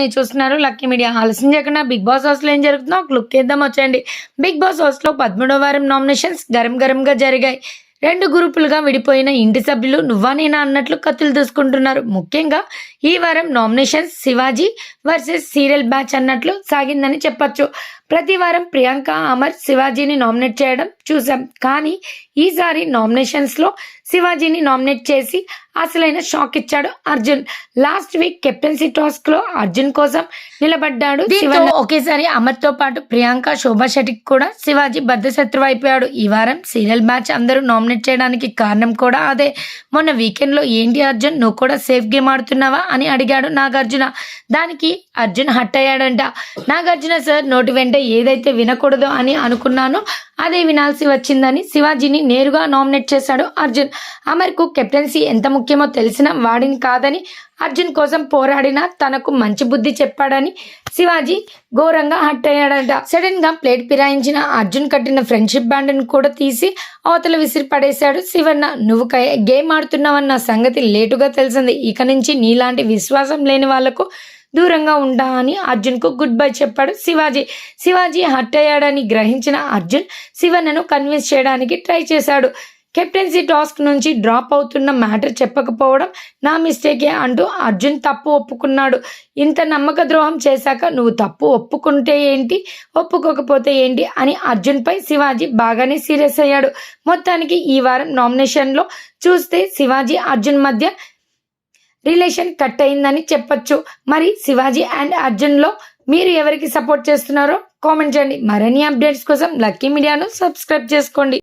మీరు చూస్తున్నారు lucky media. ఆలస్యం చేయకుండా బిగ్ బాస్ హౌస్లో ఏం జరుగుతుందో ఒక లుక్ ఇద్దాం వచ్చండి బిగ్ బాస్ హౌస్లో పదమూడవ పదమూడో వారం నామినేషన్స్ గరం గరంగా జరిగాయి. రెండు గ్రూపులుగా విడిపోయిన ఇంటి సభ్యులు నువ్వా నేనా అన్నట్లు కత్తులు దూసుకుంటున్నారు. ముఖ్యంగా ఈ వారం nominations Shivaji versus serial batch అన్నట్లు సాగిందని చెప్పచ్చు. ప్రతి వారం ప్రియాంక అమర్ శివాజీని నామినేట్ చేయడం చూసాం. కానీ ఈసారి నామినేషన్స్లో శివాజీని నామినేట్ చేసి అసలైన షాక్ ఇచ్చాడు అర్జున్. లాస్ట్ వీక్ కెప్టెన్సీ టాస్క్లో అర్జున్ కోసం నిలబడ్డాడు ఒకేసారి అమర్తో పాటు ప్రియాంక శోభా శెట్టికి కూడా శివాజీ బద్దశత్రువు అయిపోయాడు. ఈ వారం సీరియల్ బ్యాచ్ అందరూ నామినేట్ చేయడానికి కారణం కూడా అదే. మొన్న వీకెండ్లో ఏంటి అర్జున్? నువ్వు కూడా సేఫ్ గేమ్ ఆడుతున్నావా అని అడిగాడు నాగార్జున. దానికి అర్జున్ హట్ అయ్యాడంట. నాగార్జున సార్ నోటి వెంట ఏదైతే వినకూడదో అని అనుకున్నానో. అదే వినాల్సి వచ్చిందని శివాజీని నేరుగా నామినేట్ చేశాడు అర్జున్. అమర్కు కెప్టెన్సీ ఎంత ముఖ్యమో తెలిసిన వాడిని కాదని అర్జున్ కోసం పోరాడిన తనకు మంచి బుద్ధి చెప్పాడని శివాజీ ఘోరంగా హట్ అయ్యాడట. సడన్గా ప్లేట్ పిరాయించిన అర్జున్ కట్టిన ఫ్రెండ్షిప్ బ్యాండ్ కూడా తీసి అవతల విసిరి పడేశాడు శివన్న. నువ్వు గేమ్ ఆడుతున్నావన్న సంగతి లేటుగా తెలిసింది. ఇక నుంచి నీలాంటి విశ్వాసం లేని వాళ్ళకు దూరంగా ఉంటా అని అర్జున్కు గుడ్ బై చెప్పాడు శివాజీ. శివాజీ హట్ అయ్యాడని గ్రహించిన అర్జున్ శివన్నను కన్విన్స్ చేయడానికి ట్రై చేశాడు. కెప్టెన్సీ టాస్క్ నుంచి డ్రాప్ అవుతున్న మ్యాటర్ చెప్పకపోవడం నా మిస్టేకే అంటూ అర్జున్ తప్పు ఒప్పుకున్నాడు. ఇంత నమ్మక ద్రోహం చేశాక నువ్వు తప్పు ఒప్పుకుంటే ఏంటి ఒప్పుకోకపోతే ఏంటి అని అర్జున్పై శివాజీ బాగానే సీరియస్ అయ్యాడు. మొత్తానికి ఈ వారం నామినేషన్లో చూస్తే శివాజీ అర్జున్ మధ్య రిలేషన్ కట్ అయిందని చెప్పొచ్చు. మరి శివాజీ అండ్ అర్జున్లో మీరు ఎవరికి సపోర్ట్ చేస్తున్నారో కామెంట్ చేయండి. మరిన్ని అప్డేట్స్ కోసం లక్కీ మీడియాను సబ్స్క్రైబ్ చేసుకోండి.